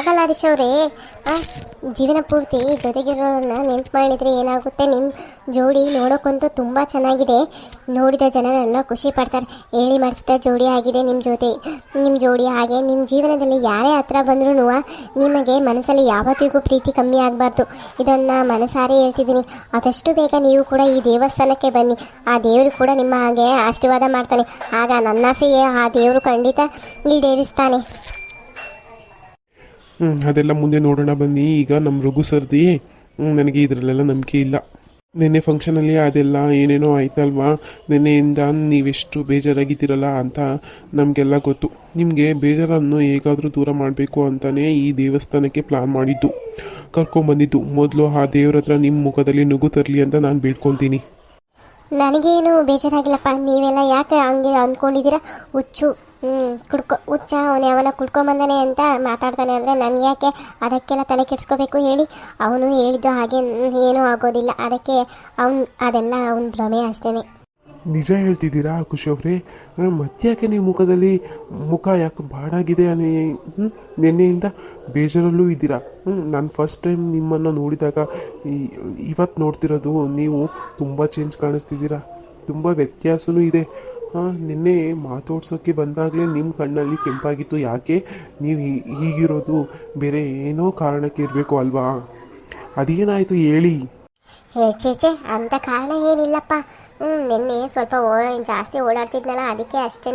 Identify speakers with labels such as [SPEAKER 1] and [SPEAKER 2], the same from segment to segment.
[SPEAKER 1] ಆಗಲ್ಲ ಹರೀಶ್ ಅವರೇ. ಜೀವನ ಪೂರ್ತಿ ಜೊತೆಗಿರೋರನ್ನ ನೆನ್ಪು ಮಾಡಿದರೆ ಏನಾಗುತ್ತೆ? ನಿಮ್ಮ ಜೋಡಿ ನೋಡೋಕ್ಕಂತೂ ತುಂಬ ಚೆನ್ನಾಗಿದೆ. ನೋಡಿದ ಜನರೆಲ್ಲ ಖುಷಿ ಪಡ್ತಾರೆ. ಹೇಳಿ ಮಾಡಿಸಿದ ಜೋಡಿ ಆಗಿದೆ ನಿಮ್ಮ ಜೊತೆ. ನಿಮ್ಮ ಜೋಡಿ ಹಾಗೆ ನಿಮ್ಮ ಜೀವನದಲ್ಲಿ ಯಾರೇ ಹತ್ರ ಬಂದ್ರೂ ನಿಮಗೆ ಮನಸ್ಸಲ್ಲಿ ಯಾವತ್ತಿಗೂ ಪ್ರೀತಿ ಕಮ್ಮಿ ಆಗಬಾರ್ದು. ಇದನ್ನು ಮನಸಾರೆ ಹೇಳ್ತಿದ್ದೀನಿ. ಆದಷ್ಟು ಬೇಗ ನೀವು ಕೂಡ ಈ ದೇವಸ್ಥಾನಕ್ಕೆ ಬನ್ನಿ. ಆ ದೇವರು ಕೂಡ ನಿಮ್ಮ ಹಾಗೆ ಆಶೀರ್ವಾದ ಮಾಡ್ತಾನೆ. ಆಗ ನನ್ನಾಸೆಯೇ ಆ ದೇವರು ಖಂಡಿತ ಈಡೇರಿಸ್ತಾನೆ.
[SPEAKER 2] ಹ್ಞೂ ಅದೆಲ್ಲ ಮುಂದೆ ನೋಡೋಣ ಬನ್ನಿ. ಈಗ ನಮ್ಮ ರಘು ಸರ್ದಿ ನನಗೆ ಇದರಲ್ಲೆಲ್ಲ ನಂಬಿಕೆ ಇಲ್ಲ. ನಿನ್ನೆ ಫಂಕ್ಷನಲ್ಲಿ ಅದೆಲ್ಲ ಏನೇನೋ ಆಯ್ತಲ್ವಾ? ನಿನ್ನೆಯಿಂದ ನೀವೆಷ್ಟು ಬೇಜಾರಾಗಿದ್ದೀರಲ್ಲ ಅಂತ ನಮಗೆಲ್ಲ ಗೊತ್ತು. ನಿಮಗೆ ಬೇಜಾರನ್ನು ಹೇಗಾದರೂ ದೂರ ಮಾಡಬೇಕು ಅಂತಲೇ ಈ ದೇವಸ್ಥಾನಕ್ಕೆ ಪ್ಲಾನ್ ಮಾಡಿದ್ದು. ಕರ್ಕೊಂಬಂದಿದ್ದು ಮೊದಲು ಆ ದೇವ್ರ ಹತ್ರ ನಿಮ್ಮ ಮುಖದಲ್ಲಿ ನುಗ್ಗು ತರಲಿ ಅಂತ ನಾನು ಬೇಡ್ಕೊತೀನಿ.
[SPEAKER 1] ನನಗೇನು ಬೇಜಾರಾಗಿಲ್ಲಪ್ಪ. ನೀವೆಲ್ಲ ಯಾಕೆ ಹಂಗೆ ಅಂದ್ಕೊಂಡಿದ್ದೀರಾ? ಹುಚ್ಚು. ಹ್ಞೂ ಕುಡ್ಕೊ, ಹುಚ್ಚ, ಅವನು ಯಾವನ ಕುಡ್ಕೊಂಬಂದಾನೆ ಅಂತ ಮಾತಾಡ್ತಾನೆ ಅಂದ್ರೆ ನಾನು ಯಾಕೆ ಅದಕ್ಕೆಲ್ಲ ತಲೆ ಕೆಡ್ಸ್ಕೋಬೇಕು ಹೇಳಿ? ಅವನು ಹೇಳಿದ್ದು ಹಾಗೆ ಏನೂ ಆಗೋದಿಲ್ಲ. ಅದಕ್ಕೆ ಅವನು, ಅದೆಲ್ಲ ಅವನ ಭ್ರಮೆ ಅಷ್ಟೇನೆ.
[SPEAKER 2] ನಿಜ ಹೇಳ್ತಿದ್ದೀರಾ ಖುಷಿ ಅವರೇ? ಮತ್ತೆ ನೀವು ಮುಖದಲ್ಲಿ ಮುಖ ಯಾಕೆ ಬಾಡಾಗಿದೆ ಅನ್ನಿ? ನಿನ್ನೆಯಿಂದ ಬೇಜಾರಲ್ಲೂ ಇದ್ದೀರಾ? ಹ್ಞೂ ನಾನು ಫಸ್ಟ್ ಟೈಮ್ ನಿಮ್ಮನ್ನು ನೋಡಿದಾಗ ಇವತ್ತು ನೋಡ್ತಿರೋದು ನೀವು ತುಂಬ ಚೇಂಜ್ ಕಾಣಿಸ್ತಿದ್ದೀರಾ. ತುಂಬ ವ್ಯತ್ಯಾಸನೂ ಇದೆ. ನಿನ್ನೆ ಮಾತಾಡ್ಸೋಕ್ಕೆ ಬಂದಾಗಲೇ ನಿಮ್ಮ ಕಣ್ಣಲ್ಲಿ ಕೆಂಪಾಗಿತ್ತು. ಯಾಕೆ? ನೀವು ಹೀಗಿರೋದು ಬೇರೆ ಏನೋ ಕಾರಣಕ್ಕೆ ಇರಬೇಕು ಅಲ್ವಾ? ಅದೇನಾಯಿತು ಹೇಳಿ?
[SPEAKER 1] ಹೇ, ಛೇ ಛೇ ಅಂಥ ಕಾರಣ ಏನಿಲ್ಲಪ್ಪ. ಹ್ಞೂ ನಿನ್ನೆ ಸ್ವಲ್ಪ ಓ, ಜಾಸ್ತಿ ಓಡಾಡ್ತಿದ್ನಲ್ಲ, ಅದಕ್ಕೆ ಅಷ್ಟೇ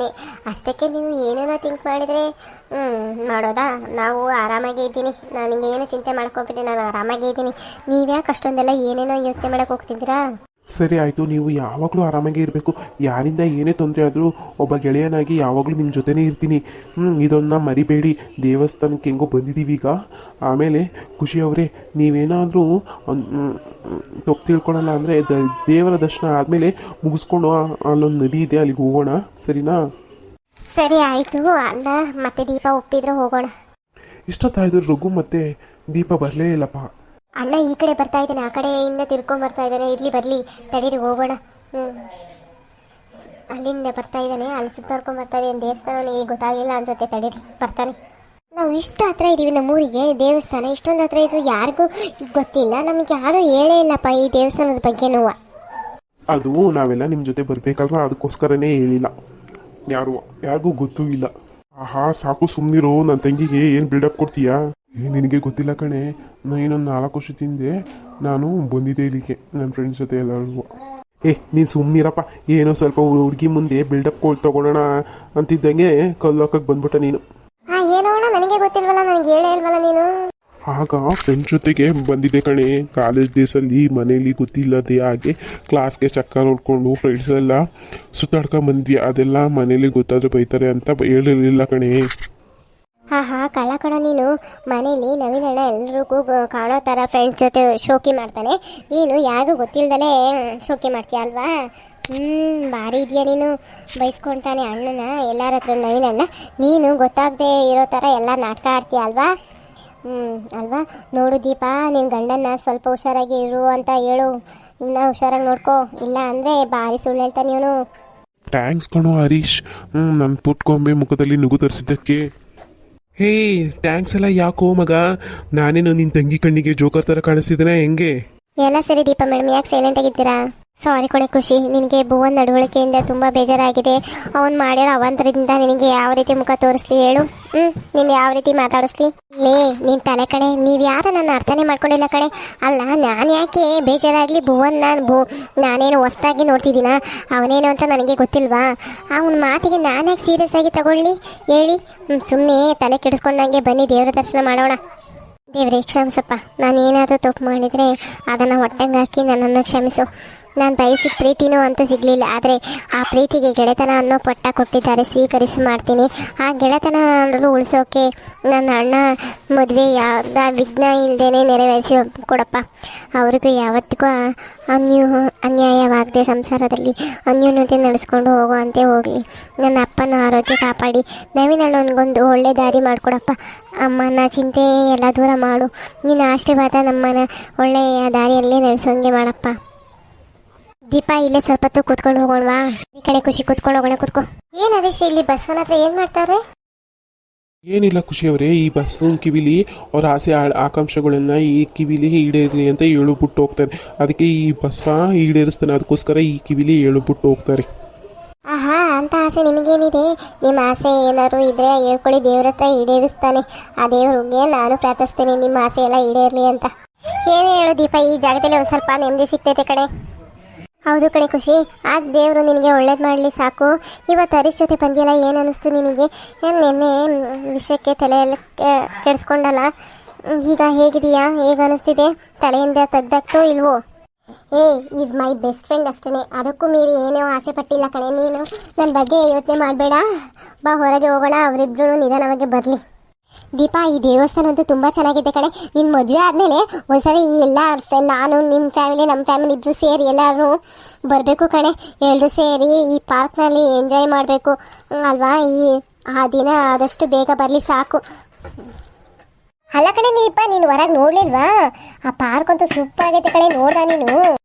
[SPEAKER 1] ಅಷ್ಟಕ್ಕೆ ನೀವು ಏನೇನೋ ಥಿಂಕ್ ಮಾಡಿದ್ರೆ ಹ್ಞೂ ಮಾಡೋದಾ? ನಾವು ಆರಾಮಾಗೇ ಇದ್ದೀನಿ. ನಾನು ನನಗೇನು ಚಿಂತೆ ಮಾಡ್ಕೊಬಿಟ್ಟೆ ನಾನು ಆರಾಮಾಗೇ ಇದ್ದೀನಿ. ನೀವ್ಯಾಕೆ ಅಷ್ಟೊಂದೆಲ್ಲ ಏನೇನೋ ಯೋಚನೆ ಮಾಡೋಕೆ ಹೋಗ್ತಿದ್ದೀರಾ?
[SPEAKER 2] ಸರಿ ಆಯಿತು. ನೀವು ಯಾವಾಗಲೂ ಆರಾಮಾಗಿ ಇರಬೇಕು. ಯಾರಿಂದ ಏನೇ ತೊಂದರೆ ಆದರೂ ಒಬ್ಬ ಗೆಳೆಯನಾಗಿ ಯಾವಾಗಲೂ ನಿಮ್ಮ ಜೊತೆನೇ ಇರ್ತೀನಿ. ಹ್ಞೂ ಇದೊಂದು ಮರಿಬೇಡಿ. ದೇವಸ್ಥಾನಕ್ಕೆ ಹೆಂಗೋ ಬಂದಿದ್ದೀವಿ ಈಗ. ಆಮೇಲೆ ಖುಷಿ ಅವರೇ ನೀವೇನಾದರೂ ತಪ್ಪು ತಿಳ್ಕೊಳಲ್ಲ ಅಂದರೆ ದ ದೇವರ ದರ್ಶನ ಆದಮೇಲೆ ಮುಗಿಸ್ಕೊಂಡು ಅಲ್ಲೊಂದು ನದಿ ಇದೆ ಅಲ್ಲಿಗೆ ಹೋಗೋಣ. ಸರಿನಾ?
[SPEAKER 1] ಸರಿ ಆಯಿತು. ಅಲ್ಲ ಮತ್ತೆ ದೀಪ ಒಪ್ಪಿದ್ರೆ ಹೋಗೋಣ.
[SPEAKER 2] ಇಷ್ಟೊತ್ತಾಯಿತು. ರಘು ಮತ್ತೆ ದೀಪ ಬರಲೇ ಇಲ್ಲಪ್ಪ.
[SPEAKER 1] ಅಣ್ಣ ಈ ಕಡೆ ಬರ್ತಾ ಇದ್ದಾನೆ, ಆ ಕಡೆಯಿಂದ ತಿರ್ಕೊಂಡ್ ಬರ್ತಾ ಇದ್ದಾನೆ. ಇರ್ಲಿ, ಬರಲಿ, ತಡೀರಿ, ಹೋಗೋಣ. ಹ್ಞೂ ಅಲ್ಲಿಂದ ಬರ್ತಾ ಇದ್ದಾನೆ, ಅಲ್ಲಿ ಸುತ್ತಾಡ್ಕೊಂಡ್ ಬರ್ತಾ ಇದ್ದಾನೆ. ದೇವಸ್ಥಾನ ಈಗ ಗೊತ್ತಾಗಿಲ್ಲ ಅನ್ಸುತ್ತೆ, ತಡೀರಿ, ಬರ್ತಾನೆ. ನಾವು ಇಷ್ಟು ಹತ್ರ ಇದ್ದೀವಿ ನಮ್ಮೂರಿಗೆ, ದೇವಸ್ಥಾನ, ಇಷ್ಟೊಂದು ಹತ್ರ ಇದ್ರು ಯಾರಿಗೂ ಗೊತ್ತಿಲ್ಲ. ನಮಗೆ ಯಾರೂ ಹೇಳೇ ಇಲ್ಲಪ್ಪ ಈ ದೇವಸ್ಥಾನದ ಬಗ್ಗೆ ನೋವು.
[SPEAKER 2] ಅದು ನಾವೆಲ್ಲ ನಿಮ್ಮ ಜೊತೆ ಬರಬೇಕಲ್ವಾ ಅದಕ್ಕೋಸ್ಕರನೇ ಹೇಳಿಲ್ಲ. ಯಾರು, ಯಾರಿಗೂ ಗೊತ್ತೂ ಇಲ್ಲ. ಆಹಾ, ಸಾಕು ಸುಮ್ಮನಿರೋ ನನ್ನ ತಂಗಿಗೆ ಏನು ಬಿಲ್ಡಪ್ ಕೊಡ್ತೀಯಾ? ಏ ನಿನಗೆ ಗೊತ್ತಿಲ್ಲ ಕಣೆ. ನಾನು ಇನ್ನೊಂದು ನಾಲ್ಕು ವರ್ಷ ತಿಂದೆ. ನಾನು ಬಂದಿದ್ದೆ ಇಲ್ಲಿಗೆ ನನ್ನ ಫ್ರೆಂಡ್ಸ್ ಜೊತೆ ಎಲ್ಲರಿಗೂ. ಏ ನೀನು ಸುಮ್ಮನಿರಪ್ಪ ಏನೋ ಸ್ವಲ್ಪ ಹುಡುಗಿ ಮುಂದೆ ಬಿಲ್ಡಪ್ ಕೋಲ್ ತಗೊಳ್ಳೋಣ ಅಂತಿದ್ದಂಗೆ ಕಲ್ಲು ಹಾಕಕ್ಕೆ ಬಂದ್ಬಿಟ್ಟ ನೀನು.
[SPEAKER 1] ನನಗೆ ಗೊತ್ತಿಲ್ವಲ್ಲ ನನಗೆ ಹೇಳೇ ಇಲ್ವಲ್ಲ ನೀನು?
[SPEAKER 2] ಆಗ ಫ್ರೆಂಡ್ ಜೊತೆಗೆ ಬಂದಿದ್ದೆ ಕಣೆ. ಕಾಲೇಜ್ ಡೇಸಲ್ಲಿ ಮನೇಲಿ ಗೊತ್ತಿಲ್ಲದೆ ಹಾಗೆ ಕ್ಲಾಸ್ಗೆ ಚಕ್ಕರ್ ಹೊಡ್ಕೊಂಡು ಫ್ರೆಂಡ್ಸ್ ಎಲ್ಲ ಸುತ್ತಾಡ್ಕೊಂಡ್ ಬಂದ್ವಿ. ಅದೆಲ್ಲ ಮನೇಲಿ ಗೊತ್ತಾದ್ರೆ ಬೈತಾರೆ ಅಂತ ಹೇಳಿರ್ಲಿಲ್ಲ ಕಣೆ.
[SPEAKER 1] ಹಾ ಹಾ ಕಳ ನೀನು. ಮನೇಲಿ ನವೀನ್ ಅಣ್ಣ ಎಲ್ರಿಗೂ ಕಾಣೋ ಥರ ಫ್ರೆಂಡ್ಸ್ ಜೊತೆ ಶೋಕಿ ಮಾಡ್ತಾನೆ. ನೀನು ಯಾರಿಗೂ ಗೊತ್ತಿಲ್ದಲೇ ಶೋಕಿ ಮಾಡ್ತೀಯ ಅಲ್ವಾ? ಹ್ಞೂ ಭಾರಿ ಇದೆಯಾ ನೀನು. ಬೈಸ್ಕೊಳ್ತಾನೆ ಅಣ್ಣನ ಎಲ್ಲರ ಹತ್ರ ನವೀನ್ ಅಣ್ಣ ನೀನು ಗೊತ್ತಾಗದೆ ಇರೋ ಥರ ಎಲ್ಲ ನಾಟಕ ಆಡ್ತೀಯ ಅಲ್ವಾ? ಹ್ಞೂ ಅಲ್ವಾ? ನೋಡು ದೀಪ ನಿನ್ನ ಗಂಡನ್ನ ಸ್ವಲ್ಪ ಹುಷಾರಾಗಿ ಇರು ಅಂತ ಹೇಳು. ಇನ್ನ ಹುಷಾರಾಗಿ ನೋಡ್ಕೋ. ಇಲ್ಲ ಅಂದರೆ ಭಾರಿ ಸುಳ್ಳು ಹೇಳ್ತಾನೆ ಇವನು.
[SPEAKER 2] ಥ್ಯಾಂಕ್ಸ್ ಕಣೋ ಹರೀಶ್. ಹ್ಞೂ ನನ್ನ ಪುಟ್ಕೊಂಬೆ ಮುಖದಲ್ಲಿ ನುಗ್ಗು ತರಿಸಿದ್ದಕ್ಕೆ. ಹೇ ಥ್ಯಾಂಕ್ಸ್ ಎಲ್ಲ ಯಾಕೋ ಮಗ? ನಾನೇನು ನಿನ್ನ ತಂಗಿ ಕಣ್ಣಿಗೆ ಜೋಕರ್ ಥರ ಕಾಣಿಸ್ತಿದ್ರೆ ಹೆಂಗೆ?
[SPEAKER 1] ಎಲ್ಲ ಸರಿ ದೀಪ ಮೇಡಮ್ ಯಾಕೆ ಸೈಲೆಂಟ್ ಆಗಿದ್ದೀರಾ? ಸಾರಿ ಕಣೆ ಖುಷಿ. ನಿನಗೆ ಭುವನ್ ನಡವಳಿಕೆಯಿಂದ ತುಂಬ ಬೇಜಾರಾಗಿದೆ. ಅವನು ಮಾಡಿರೋ ಅವಂತರದಿಂದ ನಿನಗೆ ಯಾವ ರೀತಿ ಮುಖ ತೋರಿಸ್ಲಿ ಹೇಳು. ಹ್ಞೂ ನೀನು ಯಾವ ರೀತಿ ಮಾತಾಡಿಸ್ಲಿ? ಲೇ ನಿನ್ನ ತಲೆ ಕಣೆ, ನೀವು ಯಾರು? ನನ್ನ ಅರ್ಥನೇ ಮಾಡ್ಕೊಂಡಿಲ್ಲ ಕಣೆ. ಅಲ್ಲ, ನಾನು ಯಾಕೆ ಬೇಜಾರಾಗಲಿ ಭುವನ್? ನಾನು ಭೂ, ನಾನೇನು ಹೊಸ್ದಾಗಿ ನೋಡ್ತಿದ್ದೀನ? ಅವನೇನು ಅಂತ ನನಗೆ ಗೊತ್ತಿಲ್ವಾ? ಅವನ ಮಾತಿಗೆ ನಾನು ಯಾಕೆ ಸೀರಿಯಸ್ ಆಗಿ ತಗೊಳ್ಳಿ? ಹೇಳಿ. ಸುಮ್ಮನೆ ತಲೆ ಕೆಡಿಸ್ಕೊಂಡಂಗೆ ಬನ್ನಿ, ದೇವರ ದರ್ಶನ ಮಾಡೋಣ. ದೇವ್ರೆ, ಕ್ಷಮಿಸಪ್ಪ. ನಾನು ಏನಾದರೂ ತಪ್ಪು ಮಾಡಿದರೆ ಅದನ್ನು ಹೊಟ್ಟೆಗೆ ಹಾಕಿ ನನ್ನನ್ನು ಕ್ಷಮಿಸು. ನಾನು ಬಯಸಿದ ಪ್ರೀತಿನೂ ಅಂತ ಸಿಗಲಿಲ್ಲ. ಆದರೆ ಆ ಪ್ರೀತಿಗೆ ಗೆಳೆತನ ಅನ್ನೋ ಪಟ್ಟ ಕೊಟ್ಟಿದ್ದಾರೆ. ಸ್ವೀಕರಿಸಿ ಮಾಡ್ತೀನಿ. ಆ ಗೆಳೆತನ ಉಳಿಸೋಕೆ ನನ್ನ ಅಣ್ಣ ಮದುವೆ ಯಾವ್ದ ವಿಘ್ನ ಇಲ್ಲದೇ ನೆರವೇರಿಸಿ ಕೊಡಪ್ಪ. ಅವ್ರಿಗೂ ಯಾವತ್ತಿಗೂ ಅನ್ಯೂ, ಅನ್ಯಾಯವಾಗದೆ ಸಂಸಾರದಲ್ಲಿ ಅನ್ಯೂನ್ಯತೆ ನಡೆಸ್ಕೊಂಡು ಹೋಗುವಂತೆ ಹೋಗಲಿ. ನನ್ನ ಅಪ್ಪನ ಆರೋಗ್ಯ ಕಾಪಾಡಿ. ನವೀನ್ ಅಣ್ಣನಿಗೊಂದು ಒಳ್ಳೆ ದಾರಿ ಮಾಡಿಕೊಡಪ್ಪ. ಅಮ್ಮನ ಚಿಂತೆ ಎಲ್ಲ ದೂರ ಮಾಡು. ನಿನ್ನ ಆಶೀರ್ವಾದ ನಮ್ಮನ್ನ ಒಳ್ಳೆಯ ದಾರಿಯಲ್ಲಿ ನಡೆಸೋಂಗೆ ಮಾಡಪ್ಪ. ದೀಪ ಇಲ್ಲೇ ಸ್ವಲ್ಪ ಹೊತ್ತು ಕೂತ್ಕೊಂಡು ಹೋಗೋಣವಾ? ಈ ಕಡೆ ಖುಷಿ ಕೂತ್ಕೊಂಡು ಹೋಗೋಣ ಕೂತ್ಕೋ. ಏನ್ ಹರೀಶ್ ಇಲ್ಲಿ ಬಸವನ ಹತ್ರ ಏನ್ ಮಾಡ್ತಾರೆ
[SPEAKER 2] ಏನಿಲ್ಲ ಖುಷಿಯವರೇ ಈ ಬಸ್ಸು ಕಿವಿಲಿ ಅವ್ರ ಆಸೆ ಆಕಾಂಕ್ಷೆಗಳನ್ನ ಈ ಕಿವಿಲಿ ಈಡೇರಲಿ ಅಂತ ಹೇಳುಬಿಟ್ಟು ಹೋಗ್ತಾರೆ. ಅದಕ್ಕೆ ಈ ಬಸ್ವ ಈಡೇರಿಸ್ತಾನೆ ಅದಕ್ಕೋಸ್ಕರ ಈ ಕಿವಿಲಿ ಹೇಳುಬಿಟ್ಟು ಹೋಗ್ತಾರೆ.
[SPEAKER 1] ಆಹಾ ಅಂತ ಆಸೆ ನಿಮಗೇನಿದೆ? ನಿಮ್ಮ ಆಸೆ ಏನಾದ್ರು ಇದ್ರೆ ಹೇಳ್ಕೊಳ್ಳಿ ದೇವ್ರ ಹತ್ರ ಈಡೇರಿಸ್ತಾನೆ. ಆ ದೇವ್ರಿಗೆ ನಾನು ಪ್ರಾರ್ಥಿಸ್ತೇನೆ ನಿಮ್ಮ ಆಸೆ ಎಲ್ಲ ಈಡೇರಲಿ ಅಂತ. ಏನೇ ಹೇಳು ದೀಪ ಈ ಜಾಗದಲ್ಲಿ ಒಂದು ಸ್ವಲ್ಪ ನೆಮ್ಮದಿ ಸಿಗ್ತೈತೆ ಕಡೆ ಹೌದು ಕಣೆ ಖುಷಿ. ಆ ದೇವರು ನಿನಗೆ ಒಳ್ಳೇದು ಮಾಡಲಿ ಸಾಕು. ಇವತ್ತು ಹರೀಶ್ ಜೊತೆ ಬಂದಿಲ್ಲ ಏನು ಅನ್ನಿಸ್ತು ನಿನಗೆ? ನಿನ್ನೆ ವಿಷಯಕ್ಕೆ ಕೆ- ಕೆಡಿಸ್ಕೊಂಡಲ್ಲ? ಈಗ ಹೇಗಿದೆಯಾ? ಹೇಗೆ ಅನ್ನಿಸ್ತಿದೆ ತಲೆಯಿಂದ ತೆಗ್ದಾಕ್ತೋ ಇಲ್ವೋ? ಏ ಈಸ್ ಮೈ ಬೆಸ್ಟ್ ಫ್ರೆಂಡ್ ಅಷ್ಟೇ ಅದಕ್ಕೂ ಮೀರಿ ಏನೋ ಆಸೆ ಪಟ್ಟಿಲ್ಲ ಕಣೆ ನೀನು. ನನ್ನ ಬಗ್ಗೆ ಯೋಚನೆ ಮಾಡಬೇಡ. ಬಾ, ಹೊರಗೆ ಹೋಗೋಣ. ಅವರಿಬ್ರು ನಿಧಾನವಾಗಿ ಬರಲಿ. ದೀಪಾ, ಈ ದೇವಸ್ಥಾನ ಅಂತೂ ತುಂಬ ಚೆನ್ನಾಗಿದೆ ಕಡೆ ನಿನ್ನ ಮದುವೆ ಆದಮೇಲೆ ಒಂದ್ಸರಿ ಎಲ್ಲ ನಾನು ನಿಮ್ಮ ಫ್ಯಾಮಿಲಿ ನಮ್ಮ ಫ್ಯಾಮಿಲಿ ಇಬ್ರು ಸೇರಿ ಎಲ್ಲರೂ ಬರಬೇಕು ಕಣೆ. ಎಲ್ಲರೂ ಸೇರಿ ಈ ಪಾರ್ಕ್ನಲ್ಲಿ ಎಂಜಾಯ್ ಮಾಡಬೇಕು. ಅಲ್ವಾ? ಈ, ಆ ದಿನ ಆದಷ್ಟು ಬೇಗ ಬರಲಿ ಸಾಕು. ಅಲ್ಲ ಕಣೆ ನೀಪ್ಪ ನೀನು ಹೊರಗೆ ನೋಡ್ಲಿಲ್ವಾ? ಆ ಪಾರ್ಕ್ ಅಂತೂ ಸೂಪರ್ ಆಗೈತೆ ಕಣೆ, ನೋಡ್ದ ನೀನು?